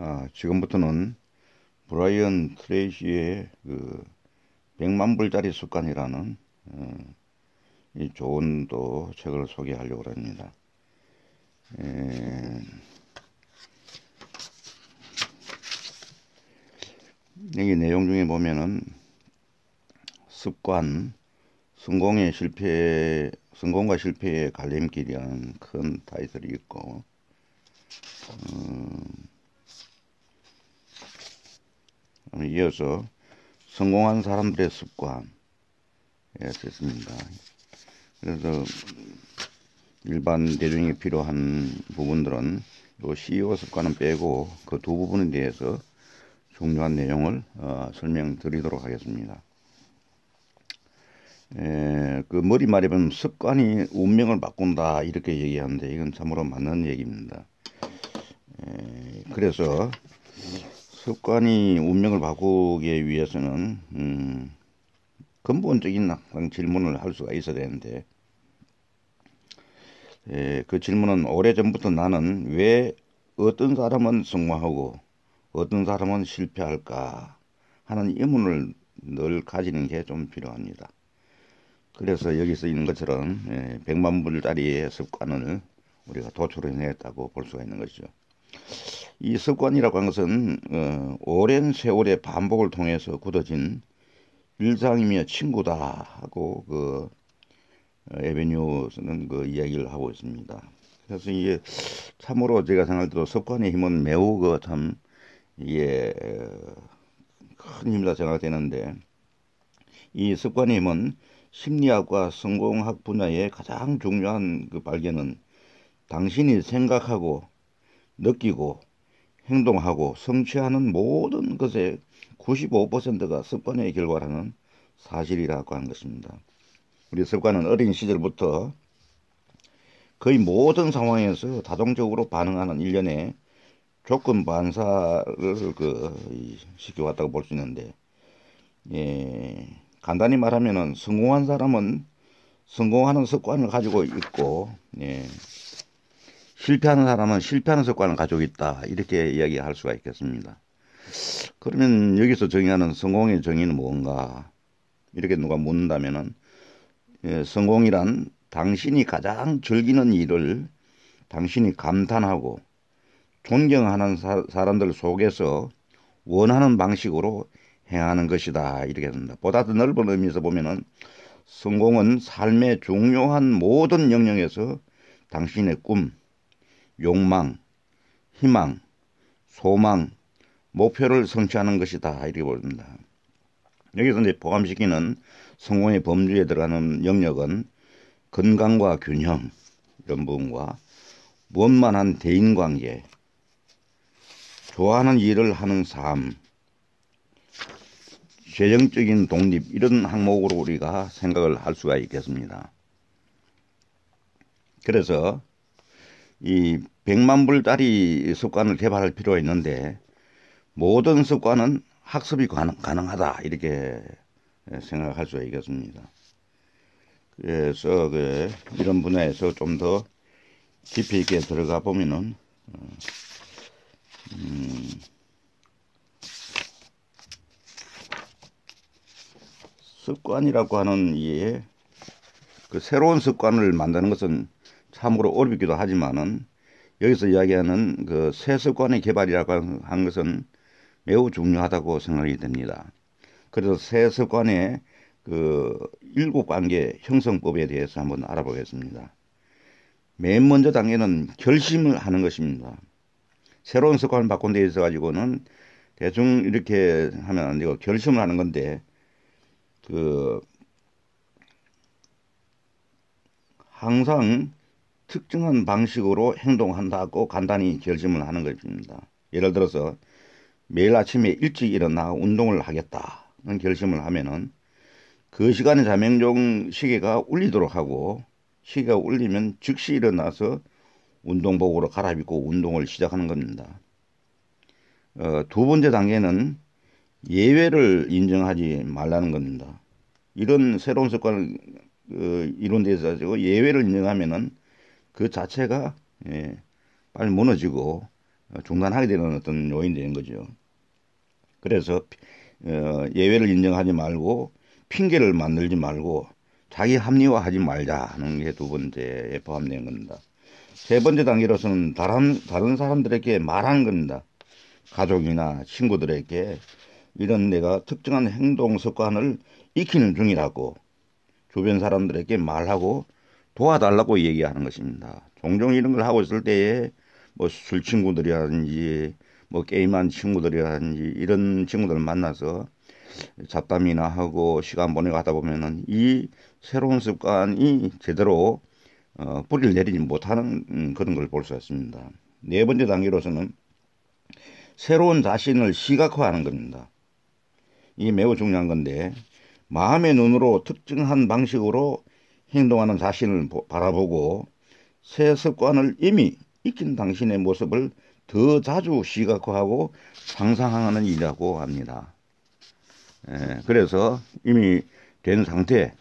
아, 지금부터는 브라이언 트레이시의 그 100만 불짜리 습관이라는 어, 이 좋은 또 책을 소개하려고 합니다. 에, 여기 내용 중에 보면은 습관, 성공의 실패, 성공과 실패의 갈림길이라는 큰 타이틀이 있고, 음, 이어서 성공한 사람들의 습관, 예, 됐습니다. 그래서 일반 대중이 필요한 부분들은 또 CEO 습관은 빼고 그 두 부분에 대해서 중요한 내용을 어, 설명드리도록 하겠습니다. 에, 그 머리 말에 보면 습관이 운명을 바꾼다 이렇게 얘기하는데 이건 참으로 맞는 얘기입니다. 에, 그래서 습관이 운명을 바꾸기 위해서는 음, 근본적인 질문을 할 수가 있어야 되는데 에, 그 질문은 오래전부터 나는 왜 어떤 사람은 성공하고 어떤 사람은 실패할까 하는 의문을 늘 가지는 게 좀 필요합니다. 그래서 여기서 있는 것처럼 예, 100만 불짜리의 습관을 우리가 도출해냈다고 볼 수가 있는 것이죠. 이 습관이라고 하는 것은 어, 오랜 세월의 반복을 통해서 굳어진 일상이며 친구다 하고 그 어, 에베뉴스는 그 이야기를 하고 있습니다. 그래서 이게 참으로 제가 생각할 때도 습관의 힘은 매우 그참 이게 큰 힘이라 생각되는데 이 습관의 힘은 심리학과 성공학 분야의 가장 중요한 그 발견은 당신이 생각하고 느끼고 행동하고 성취하는 모든 것의 95%가 습관의 결과라는 사실이라고 하는 것입니다. 우리 습관은 어린 시절부터 거의 모든 상황에서 자동적으로 반응하는 일련의 조건 반사를 그 시켜왔다고 볼 수 있는데, 예, 간단히 말하면은 성공한 사람은 성공하는 습관을 가지고 있고, 예, 실패하는 사람은 실패하는 습관을 가지고 있다. 이렇게 이야기할 수가 있겠습니다. 그러면 여기서 정의하는 성공의 정의는 뭔가? 이렇게 누가 묻는다면은, 예, 성공이란 당신이 가장 즐기는 일을 당신이 감탄하고 존경하는 사, 람들 속에서 원하는 방식으로 행하는 것이다. 이렇게 합니다. 보다 더 넓은 의미에서 보면은 성공은 삶의 중요한 모든 영역에서 당신의 꿈, 욕망, 희망, 소망, 목표를 성취하는 것이다. 이렇게 보입니다. 여기서 이제 포함시키는 성공의 범주에 들어가는 영역은 건강과 균형 이런 부분과 원만한 대인관계, 좋아하는 일을 하는 삶, 재정적인 독립 이런 항목으로 우리가 생각을 할 수가 있겠습니다. 그래서 이 100만 불짜리 습관을 개발할 필요가 있는데 모든 습관은 학습이 가능, 하다 이렇게 생각할 수가 있겠습니다. 그래서 그 이런 분야에서 좀 더 깊이 있게 들어가 보면은 어, 음, 습관이라고 하는 이에 그 새로운 습관을 만드는 것은 참으로 어렵기도 하지만은 여기서 이야기하는 그 새 습관의 개발이라고 한 것은 매우 중요하다고 생각이 됩니다. 그래서 새 습관의 그 일곱 관계 형성법에 대해서 한번 알아보겠습니다. 맨 먼저 단계는 결심을 하는 것입니다. 새로운 습관을 바꾼 데 있어 가지고는 대충 이렇게 하면 안 되고 결심을 하는 건데 그 항상 특정한 방식으로 행동한다고 간단히 결심을 하는 것입니다. 예를 들어서 매일 아침에 일찍 일어나 운동을 하겠다는 결심을 하면은 그 시간에 자명종 시계가 울리도록 하고 시계가 울리면 즉시 일어나서 운동복으로 갈아입고 운동을 시작하는 겁니다. 어, 두 번째 단계는 예외를 인정하지 말라는 겁니다. 이런 새로운 습관을 어, 데 있어서 예외를 인정하면은 그 자체가 예, 빨리 무너지고 중단하게 되는 어떤 요인이 되는 거죠. 그래서 어, 예외를 인정하지 말고 핑계를 만들지 말고 자기 합리화하지 말자 하는 게 두 번째에 포함되는 겁니다. 세 번째 단계로서는 다른 다른 사람들에게 말하는 겁니다. 가족이나 친구들에게 이런 내가 특정한 행동 습관을 익히는 중이라고 주변 사람들에게 말하고 도와달라고 얘기하는 것입니다. 종종 이런 걸 하고 있을 때에 뭐 술 친구들이라든지 뭐 게임한 친구들이라든지 이런 친구들 만나서 잡담이나 하고 시간 보내고 하다 보면은 이 새로운 습관이 제대로 어, 뿌리를 내리지 못하는 음, 그런 걸 볼 수 있습니다. 네 번째 단계로서는 새로운 자신을 시각화하는 겁니다. 이게 매우 중요한 건데 마음의 눈으로 특정한 방식으로 행동하는 자신을 바라보고 새 습관을 이미 익힌 당신의 모습을 더 자주 시각화하고 상상하는 일이라고 합니다. 예, 그래서 이미 된 상태,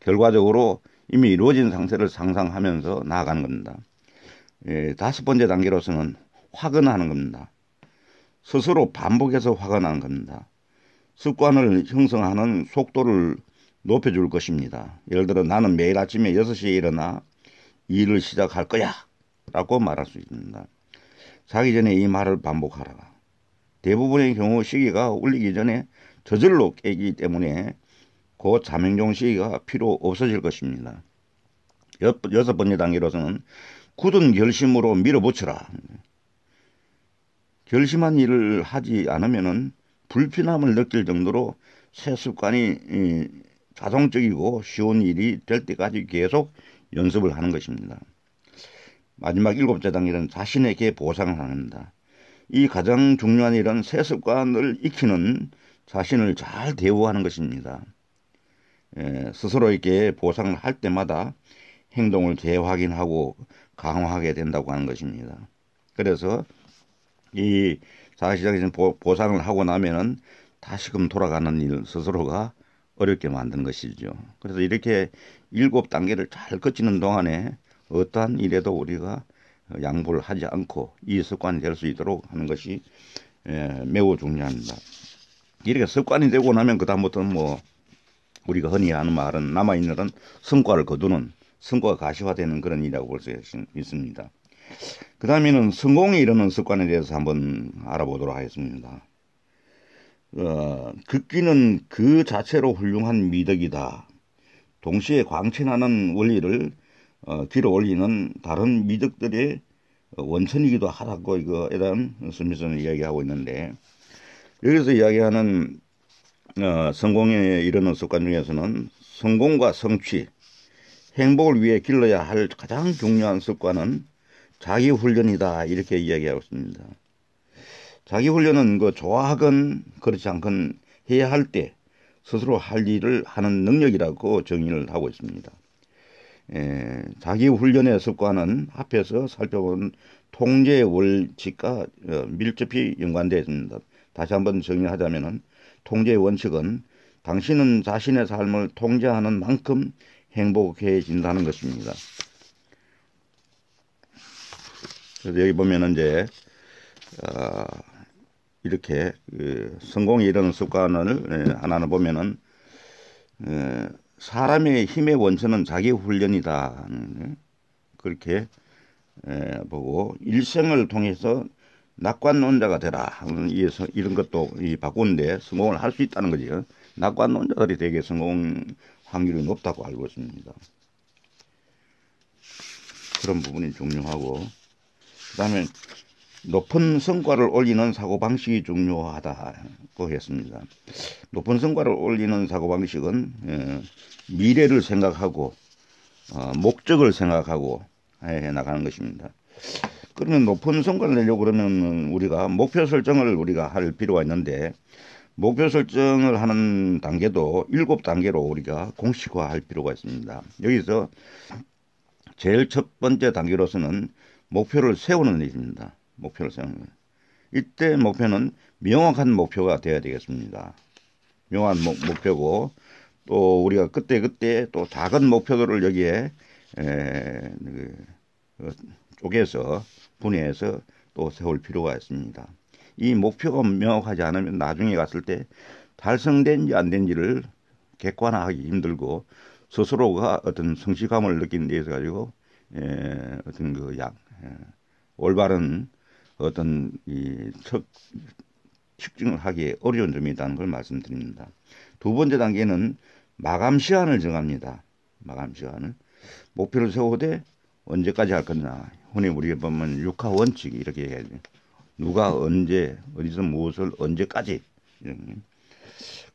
결과적으로 이미 이루어진 상태를 상상하면서 나아가는 겁니다. 예, 다섯 번째 단계로서는 확언하는 겁니다. 스스로 반복해서 확언하는 겁니다. 습관을 형성하는 속도를 높여줄 것입니다. 예를 들어 나는 매일 아침에 6시에 일어나 일을 시작할 거야 라고 말할 수 있습니다. 자기 전에 이 말을 반복하라. 대부분의 경우 시기가 울리기 전에 저절로 깨기 때문에 그 자명종 시기가 필요 없어질 것입니다. 여섯 번째 단계로서는 굳은 결심으로 밀어붙여라. 결심한 일을 하지 않으면 불편함을 느낄 정도로 새 습관이 자동적이고 쉬운 일이 될 때까지 계속 연습을 하는 것입니다. 마지막 일곱째 단계는 자신에게 보상을 합니다. 이 가장 중요한 일은 새 습관을 익히는 자신을 잘 대우하는 것입니다. 에, 스스로에게 보상을 할 때마다 행동을 재확인하고 강화하게 된다고 하는 것입니다. 그래서 이 자기시장에서 보상을 하고 나면은 다시금 돌아가는 일 스스로가 어렵게 만든 것이죠. 그래서 이렇게 일곱 단계를 잘 거치는 동안에 어떠한 일에도 우리가 양보를 하지 않고 이 습관이 될 수 있도록 하는 것이 매우 중요합니다. 이렇게 습관이 되고 나면 그다음부터는 뭐 우리가 흔히 하는 말은 남아있는 성과를 거두는 성과가 가시화되는 그런 일이라고 볼 수 있습니다. 그 다음에는 성공에 이르는 습관에 대해서 한번 알아보도록 하겠습니다. 어, 극기는 그 자체로 훌륭한 미덕이다. 동시에 광천하는 원리를 어, 길어 올리는 다른 미덕들의 원천이기도 하다고 이거에 대한 스미스는 이야기하고 있는데 여기서 이야기하는 어, 성공에 이르는 습관 중에서는 성공과 성취, 행복을 위해 길러야 할 가장 중요한 습관은 자기 훈련이다 이렇게 이야기하고 있습니다. 자기 훈련은 그 좋아하건 그렇지 않건 해야 할 때 스스로 할 일을 하는 능력이라고 정의를 하고 있습니다. 에, 자기 훈련의 습관은 앞에서 살펴본 통제 원칙과 어, 밀접히 연관되어 있습니다. 다시 한번 정리하자면 통제 원칙은 당신은 자신의 삶을 통제하는 만큼 행복해진다는 것입니다. 그래서 여기 보면은 이제 어, 이렇게 그 성공에 이르는 습관을 예, 하나는 보면은 예, 사람의 힘의 원천은 자기 훈련이다 예, 그렇게 예, 보고 일생을 통해서 낙관론자가 되라 이에서 이런 것도 이 바꾸는데 성공을 할 수 있다는 거죠. 낙관론자들이 되게 성공 확률이 높다고 알고 있습니다. 그런 부분이 중요하고 그 다음에 높은 성과를 올리는 사고방식이 중요하다고 했습니다. 높은 성과를 올리는 사고방식은 예, 미래를 생각하고 어, 목적을 생각하고 해 나가는 것입니다. 그러면 높은 성과를 내려고 그러면 우리가 목표 설정을 우리가 할 필요가 있는데 목표 설정을 하는 단계도 일곱 단계로 우리가 공식화할 필요가 있습니다. 여기서 제일 첫 번째 단계로서는 목표를 세우는 일입니다. 목표를 세우는 일. 이때 목표는 명확한 목표가 되어야 되겠습니다. 명확한 목, 목표고 또 우리가 그때 그때 또 작은 목표들을 여기에 에, 그, 그, 쪼개서 분해해서 또 세울 필요가 있습니다. 이 목표가 명확하지 않으면 나중에 갔을 때 달성된지 안 된지를 객관화하기 힘들고 스스로가 어떤 성취감을 느낀 데서 가지고 예, 어떤 그약 예, 올바른 어떤 이 척, 측정을 하기에 어려운 점이 있다는 걸 말씀드립니다. 두 번째 단계는 마감 시간을 정합니다. 마감 시간을 목표를 세우되 언제까지 할 거냐. 흔히 우리가 보면 육하 원칙 이렇게 얘기하죠. 누가 언제 어디서 무엇을 언제까지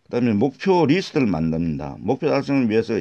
그다음에 목표 리스트를 만듭니다. 목표 달성을 위해서